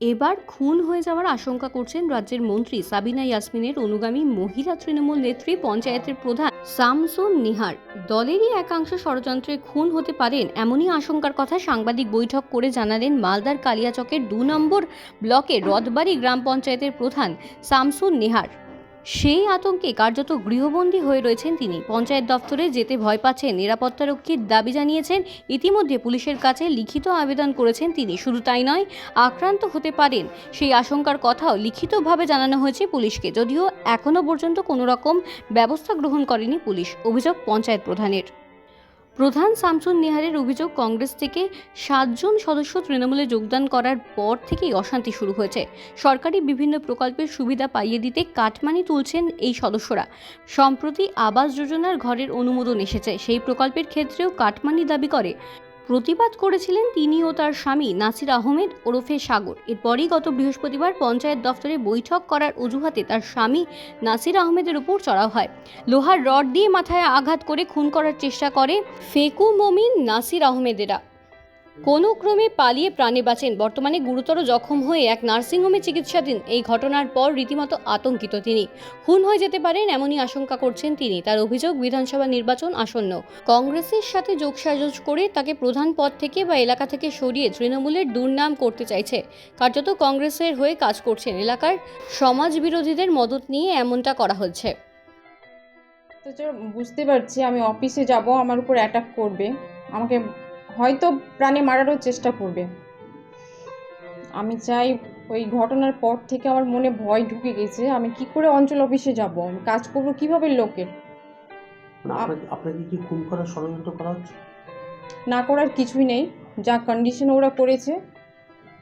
এবার খুন হয়ে যাওয়ার আশঙ্কা করছেন রাজ্যের মন্ত্রী সাবিনা ইয়াসমিনের অনুগামী মহিলা তৃণমূল নেত্রী, পঞ্চায়েতের প্রধান সামসুন নিহার। দলেরই একাংশ ষড়যন্ত্রে খুন হতে পারেন এমনই আশঙ্কার কথা সাংবাদিক বৈঠক করে জানালেন মালদার কালিয়াচকের দু নম্বর ব্লকে রথবাড়ি গ্রাম পঞ্চায়েতের প্রধান সামসুন নিহার। সেই আতঙ্কে কার্যত গৃহবন্দী হয়ে রয়েছেন তিনি। পঞ্চায়েত দপ্তরে যেতে ভয় পাচ্ছেন নিরাপত্তারক্ষীর দাবি জানিয়েছেন। ইতিমধ্যে পুলিশের কাছে লিখিত আবেদন করেছেন তিনি। শুধু তাই নয়, আক্রান্ত হতে পারেন। সেই আশঙ্কার কথাও লিখিতভাবে জানানো হয়েছে পুলিশকে। যদিও এখনও পর্যন্ত কোনো রকম ব্যবস্থা গ্রহণ করেনি পুলিশ। অভিযোগ পঞ্চায়েত প্রধানের। প্রধান শামসুন নিহারের অভিযোগ, কংগ্রেস থেকে সাতজন সদস্য তৃণমূলে যোগদান করার পর থেকেই অশান্তি শুরু হয়েছে। সরকারি বিভিন্ন প্রকল্পের সুবিধা পাইয়ে দিতে কাটমানি তুলছেন এই সদস্যরা। সম্প্রতি আবাস যোজনার ঘরের অনুমোদন এসেছে। সেই প্রকল্পের ক্ষেত্রেও কাটমানি দাবি করে। প্রতিবাদ করেছিলেন তিনি ও তার স্বামী নাসির আহমেদ ওরফে সাগর। এরপরই গত বৃহস্পতিবার পঞ্চায়েত দফতরে বৈঠক করার অজুহাতে তার স্বামী নাসির আহমেদের উপর চড়া হয়। লোহার রড দিয়ে মাথায় আঘাত করে খুন করার চেষ্টা করে ফেকু মমিন নাসির আহমেদেরা। কোনো ক্রমে পালিয়ে প্রাণে বাঁচেন। বর্তমানে গুরুতর জখম হয়ে এক নার্সিংহোমে চিকিৎসাধীন এই ঘটনার পর রীতিমতো আতঙ্কিত তিনি। খুন হয়ে যেতে পারেন এমনই আশঙ্কা করছেন তিনি। তার অভিযোগ, বিধানসভা নির্বাচন আসন্ন। কংগ্রেসের সাথে যোগসাজশ করে তাকে প্রধান পদ থেকে বা এলাকা থেকে সরিয়ে তৃণমূলের দুর্নাম করতে চাইছে। কার্যত কংগ্রেসের হয়ে কাজ করছেন এলাকার সমাজ বিরোধীদের মদত নিয়ে এমনটা করা হচ্ছে। বুঝতে পারছি, আমি অফিসে যাব, আমার উপর অ্যাটাক করবে। আমাকে হয়তো প্রাণে মারারও চেষ্টা করবে। আমি চাই ওই ঘটনার পর থেকে আমার মনে ভয় ঢুকে গেছে আমি কি করে অঞ্চল অফিসে যাব? আমি কাজ করব কীভাবে লোকের? মানে আপনাকে আপনাকে কি খুন করার ষড়যন্ত্র করা হচ্ছে? না করার কিছুই নেই। যা কন্ডিশন ওরা করেছে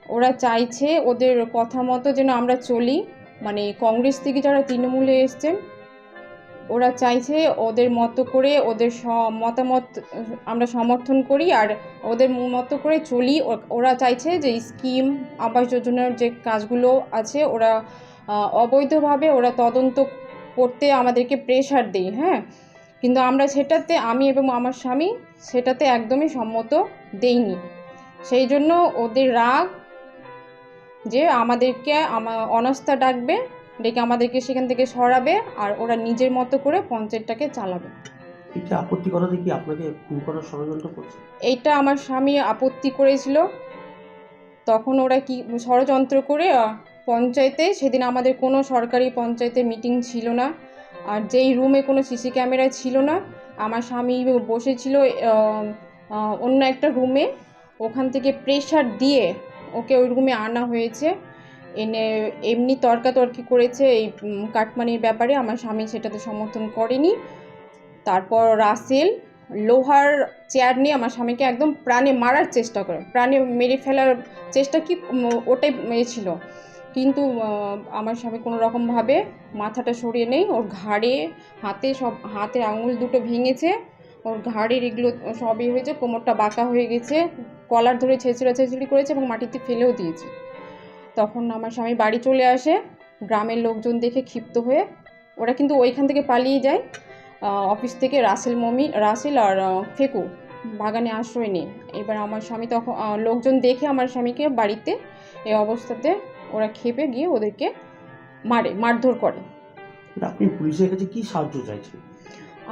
ওরা চাইছে ওদের কথা মতো যেন আমরা চলি। মানে কংগ্রেস থেকে যারা তৃণমূলে এসছেন ওরা চাইছে ওদের মতো করে ওদের মতামত, আমরা সমর্থন করি আর ওদের মতো করে চলি। ওরা চাইছে যে স্কিম, আবাস যোজনার যে কাজগুলো আছে, ওরা অবৈধভাবে ওরা তদন্ত করতে আমাদেরকে প্রেশার দেয় হ্যাঁ? কিন্তু আমরা সেটাতে, আমি এবং আমার স্বামী সেটাতে একদমই সম্মত দেইনি। সেই জন্য ওদের রাগ যে আমাদেরকে অনাস্থা ডাকবে ডেকে আমাদেরকে সেখান থেকে সরাবে আর ওরা নিজের মতো করে পঞ্চায়েতটাকে চালাবে। এটা আপত্তি করাতে কি আপনাকে খুন করার ষড়যন্ত্র করছে? এইটা আমার স্বামী আপত্তি করেছিল। তখন ওরা কি ষড়যন্ত্র করে পঞ্চায়েতে সেদিন আমাদের কোনো সরকারি পঞ্চায়েতে মিটিং ছিল না। আর যেই রুমে কোনো সিসি ক্যামেরা ছিল না আমার স্বামী বসেছিল অন্য একটা রুমে। ওখান থেকে প্রেশার দিয়ে ওকে ওই রুমে আনা হয়েছে। এনে এমনি তর্কাতর্কি করেছে এই কাটমানির ব্যাপারে। আমার স্বামী সেটাতে সমর্থন করেনি। তারপর রাসেল লোহার চেয়ার নিয়ে আমার স্বামীকে একদম প্রাণে মারার চেষ্টা করে। প্রাণে মেরে ফেলার চেষ্টা কি ওটাই ছিল। কিন্তু আমার স্বামী কোনো রকমভাবে মাথাটা সরিয়ে নেই। ওর ঘাড়ে, হাতে সব, হাতের আঙুল দুটো ভেঙেছে। ওর ঘাড়ের এগুলো সবই হয়েছে, কোমরটা বাঁকা হয়ে গেছে। কলার ধরে ছেঁচড়া ছেঁচড়ি করেছে এবং মাটিতে ফেলেও দিয়েছে। তখন আমার স্বামী বাড়ি চলে আসে। গ্রামের লোকজন দেখে ক্ষিপ্ত হয়ে ওরা কিন্তু ওইখান থেকে পালিয়ে যায়। অফিস থেকে রাসেল মমি রাসেল আর ফেকু বাগানে আশ্রয় নেই এবার আমার স্বামী তখন লোকজন দেখে আমার স্বামীকে বাড়িতে এই অবস্থাতে ওরা খেপে গিয়ে ওদেরকে মারে মারধর করে। আপনি পুলিশের কাছে কি সাহায্য চাইছেন?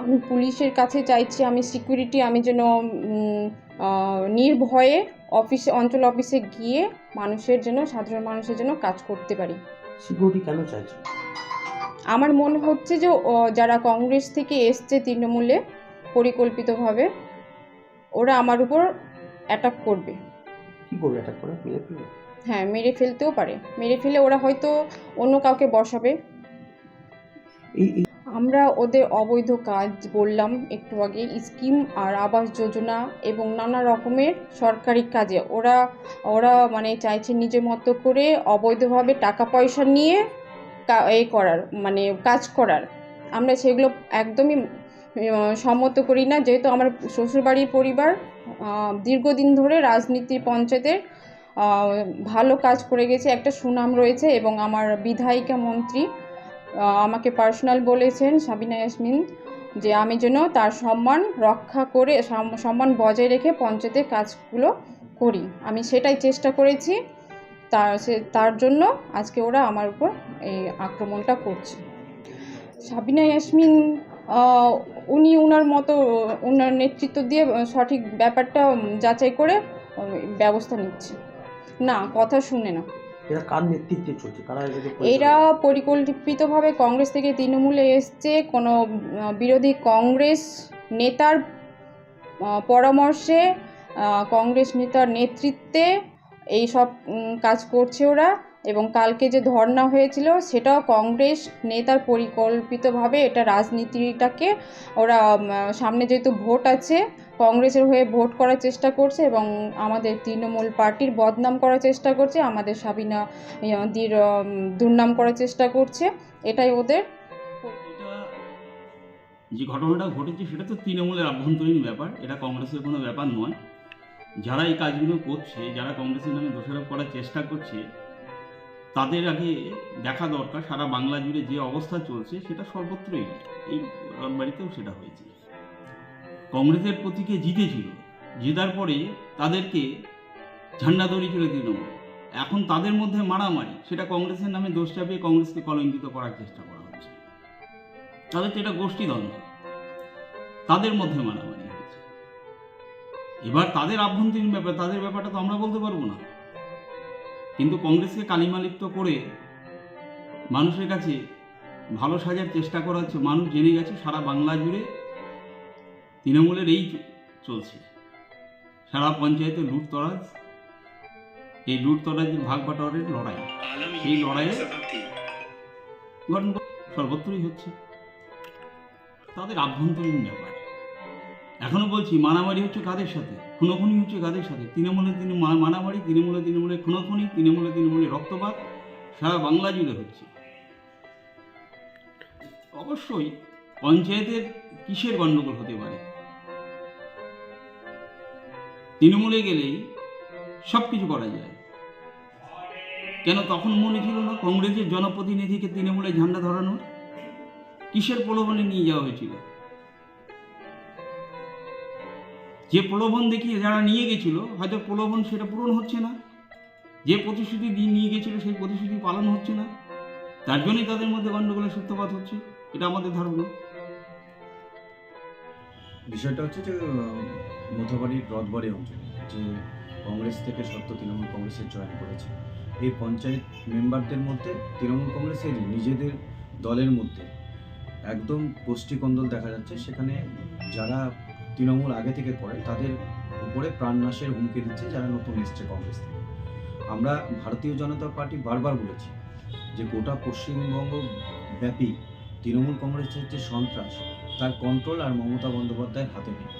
আমি পুলিশের কাছে চাইছি আমি সিকিউরিটি আমি যেন নির্ভয়ে অফিসে অঞ্চল অফিসে গিয়ে মানুষের জন্য সাধারণ মানুষের জন্য কাজ করতে পারি। সিকিউরিটি কেন আমার মনে হচ্ছে যে যারা কংগ্রেস থেকে এসছে তৃণমূলে পরিকল্পিতভাবে ওরা আমার উপর অ্যাটাক করবে। কি করবে এটা করে? মেরে ফেলবে? হ্যাঁ মেরে ফেলতেও পারে। মেরে ফেলে ওরা হয়তো অন্য কাউকে বসাবে। এই আমরা ওদের অবৈধ কাজ বললাম একটু আগে, স্কিম আর আবাস যোজনা এবং নানা রকমের সরকারি কাজে। ওরা ওরা মানে চাইছে নিজের মতো করে অবৈধভাবে টাকা পয়সা নিয়ে এ করার মানে কাজ করার। আমরা সেগুলো একদমই সম্মত করি না। যেহেতু আমার শ্বশুরবাড়ির পরিবার দীর্ঘদিন ধরে রাজনীতি পঞ্চায়েতের ভালো কাজ করে গেছে, একটা সুনাম রয়েছে এবং আমার বিধায়িকা মন্ত্রী আমাকে পার্সোনাল বলেছেন সাবিনা ইয়াসমিন যে আমি যেন তার সম্মান রক্ষা করে সম্মান বজায় রেখে পঞ্চায়েতের কাজগুলো করি। আমি সেটাই চেষ্টা করেছি। তার সে, তার জন্য আজকে ওরা আমার উপর এই আক্রমণটা করছে। সাবিনা ইয়াসমিন উনি ওনার মতো ওনার নেতৃত্ব দিয়ে সঠিক ব্যাপারটা যাচাই করে ব্যবস্থা নিচ্ছে। না, কথা শুনে না। এরা কার নেতৃত্বে চলছে? এরা পরিকল্পিতভাবে কংগ্রেস থেকে তৃণমূলে এসছে। কোনো বিরোধী কংগ্রেস নেতার পরামর্শে কংগ্রেস নেতার নেতৃত্বে এই সব কাজ করছে ওরা। এবং কালকে যে ধর্না হয়েছিল সেটাও কংগ্রেস নেতার পরিকল্পিতভাবে এটা রাজনীতিটাকে ওরা সামনে যেহেতু ভোট আছে, কংগ্রেসের হয়ে ভোট করার চেষ্টা করছে এবং আমাদের তৃণমূল পার্টির বদনাম করার চেষ্টা করছে, আমাদের সাবিনা দির দুর্নাম করার চেষ্টা করছে, এটাই ওদের। যে ঘটনাটা ঘটেছে সেটা তো তৃণমূলের আভ্যন্তরীণ ব্যাপার, এটা কংগ্রেসের কোনো ব্যাপার নয়। যারা এই কাজগুলো করছে, যারা কংগ্রেসের নামে দোষারোপ করার চেষ্টা করছে তাদের আগে দেখা দরকার, সারা বাংলা জুড়ে যে অবস্থা চলছে সেটা সর্বত্রই এই বাড়িতেও সেটা হয়েছে। কংগ্রেসের প্রতীকে জিতেছিল, জেতার পরে তাদেরকে ঝান্ডা দড়িয়েছিল তৃণমূল। এখন তাদের মধ্যে মারামারি, সেটা কংগ্রেসের নামে দোষ চাপিয়ে কংগ্রেসকে কলঙ্কিত করার চেষ্টা করা হচ্ছে। তাদের তো এটা গোষ্ঠীদ্বন্দ্ব। তাদের মধ্যে মারামারি হয়েছে। এবার তাদের আভ্যন্তরীণ ব্যাপার, তাদের ব্যাপারটা তো আমরা বলতে পারব না। কিন্তু কংগ্রেসকে কালিমালিপ্ত করে মানুষের কাছে ভালো সাজার চেষ্টা করা হচ্ছে। মানুষ জেনে গেছে সারা বাংলা জুড়ে তৃণমূলের এই চলছে। সারা পঞ্চায়েতে লুটতরাজ, এই লুটতরাজের ভাগ বাটোয়ারের লড়াই। এই লড়াইয়ে গঠন সর্বত্রই হচ্ছে। তাদের আভ্যন্তরীণ ব্যাপার। এখনও বলছি, মারামারি হচ্ছে কাদের সাথে? খুনোখুনি হচ্ছে কাদের সাথে? তৃণমূলে তিনি মারামারি তৃণমূলে তৃণমূলে খুনোখুনি তৃণমূলে তৃণমূলে রক্তপাত, সারা বাংলা জুড়ে হচ্ছে। অবশ্যই পঞ্চায়েতের কিসের গণ্ডগোল হতে পারে? তৃণমূলে গেলেই সব কিছু করা যায়। কেন তখন মনে ছিল না কংগ্রেসের জনপ্রতিনিধিকে তৃণমূলে ঝান্ডা ধরানোর? কিসের প্রলোভনে নিয়ে যাওয়া হয়েছিল? যে প্রলোভন দেখিয়ে যারা নিয়ে গেছিল হয়তো প্রলোভন সেটা পূরণ হচ্ছে না। যে প্রতিশ্রুতি দিয়ে নিয়ে গেছিল সেই প্রতিশ্রুতি পালন হচ্ছে না। তার জন্যই তাদের মধ্যে গণ্ডগোলের সূত্রপাত হচ্ছে। এটা আমাদের ধারণা। বিষয়টা হচ্ছে যে আহ, মোথাবাড়ির রথবাড়ি অঞ্চলে যে কংগ্রেস থেকে সত্য তৃণমূল কংগ্রেসের জয়েন করেছে এই পঞ্চায়েত মেম্বারদের মধ্যে তৃণমূল কংগ্রেসের নিজেদের দলের মধ্যে একদম গোষ্ঠীকন্দল দেখা যাচ্ছে। সেখানে যারা তৃণমূল আগে থেকে করে, তাদের উপরে প্রাণনাশের হুমকি দিচ্ছে যারা নতুন এসছে কংগ্রেস থেকে। আমরা ভারতীয় জনতা পার্টি বারবার বলেছি যে গোটা পশ্চিমবঙ্গ ব্যাপী তৃণমূল কংগ্রেসের যে সন্ত্রাস, তার কন্ট্রোল আর মমতা বন্দ্যোপাধ্যায়ের হাতে নেই।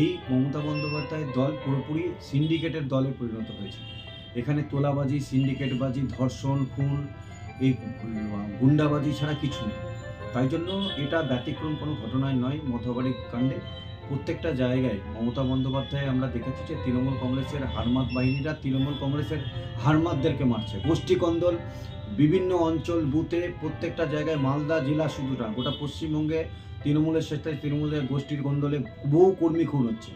এই মমতা বন্দ্যোপাধ্যায়ের দল পুরোপুরি সিন্ডিকেটের দলে পরিণত হয়েছে। এখানে তোলাবাজি সিন্ডিকেটবাজি ধর্ষণ, খুন, এই গুন্ডাবাজি ছাড়া কিছু নেই। তাই জন্য এটা ব্যতিক্রম কোনো ঘটনায় নয় মধুবাড়ি কাণ্ডে। প্রত্যেকটা জায়গায় মমতা বন্দ্যোপাধ্যায় আমরা দেখেছি যে তৃণমূল কংগ্রেসের হারমাত বাহিনীরা তৃণমূল কংগ্রেসের হারমাতদেরকে মারছে। গোষ্ঠীকন্দল, বিভিন্ন অঞ্চল, বুথে প্রত্যেকটা জায়গায় মালদা জেলা শুধু না, গোটা পশ্চিমবঙ্গে তৃণমূলের সাথে তৃণমূলের গোষ্ঠীর গন্ডলে বহু কর্মী খুন হচ্ছে।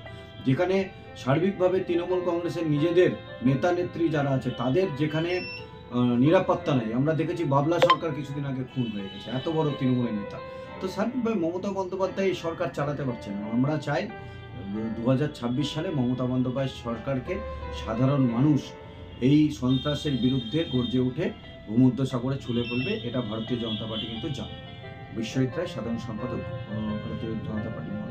যেখানে সার্বিকভাবে তৃণমূল কংগ্রেসের নিজেদের নেতা, নেত্রী যারা আছে, তাদের যেখানে নিরাপত্তা নেই। আমরা দেখেছি বাবলা সরকার কিছুদিন আগে খুন হয়ে গেছে, এত বড় তৃণমূলের নেতা। তো সার্বিকভাবে মমতা বন্দ্যোপাধ্যায় এই সরকার চালাতে পারছে না। আমরা চাই দু হাজার ছাব্বিশ সালে মমতা বন্দ্যোপাধ্যায় সরকারকে সাধারণ মানুষ এই সন্ত্রাসের বিরুদ্ধে গর্জে উঠে ভূমধ্য সাগরে ছুলে ফেলবে এটা ভারতীয় জনতা পার্টি কিন্তু জানে। বিশ্বজিৎ সাধারণ সম্পাদক ভারতীয় জনতা পার্টি।